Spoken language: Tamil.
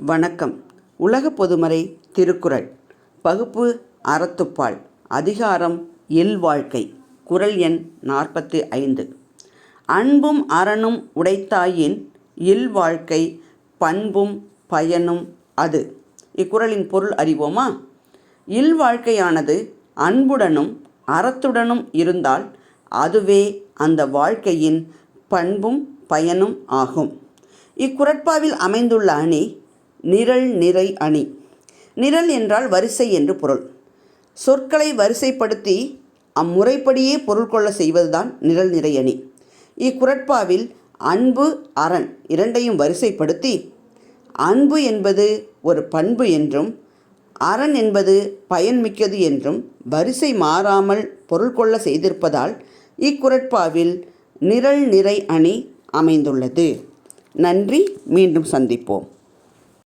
வணக்கம். உலக பொதுமறை திருக்குறள். பகுப்பு அறத்துப்பால். அதிகாரம் இல்வாழ்க்கை குறள் எண் நாற்பத்தி ஐந்து அன்பும் அறனும் உடைத்தாயின் இல்வாழ்க்கை பண்பும் பயனும் அது. இக்குறளின் பொருள் அறிவோமா? இல்வாழ்க்கையானது அன்புடனும் அறத்துடனும் இருந்தால் அதுவே அந்த வாழ்க்கையின் பண்பும் பயனும் ஆகும். இக்குறட்பாவில் அமைந்துள்ள அணி நிரல் நிறை அணி. நிரல் என்றால் வரிசை என்று பொருள். சொற்களை வரிசைப்படுத்தி அம்முறைப்படியே பொருள் கொள்ள செய்வதுதான் நிரல் நிறை அணி. இக்குரட்பாவில் அன்பு அரண் இரண்டையும் வரிசைப்படுத்தி அன்பு என்பது ஒரு பண்பு என்றும் அரண் என்பது பயன்மிக்கது என்றும் வரிசை மாறாமல் பொருள் கொள்ள செய்திருப்பதால் இக்குரட்பாவில் நிரல் நிறை அணி அமைந்துள்ளது. நன்றி மீண்டும் சந்திப்போம்.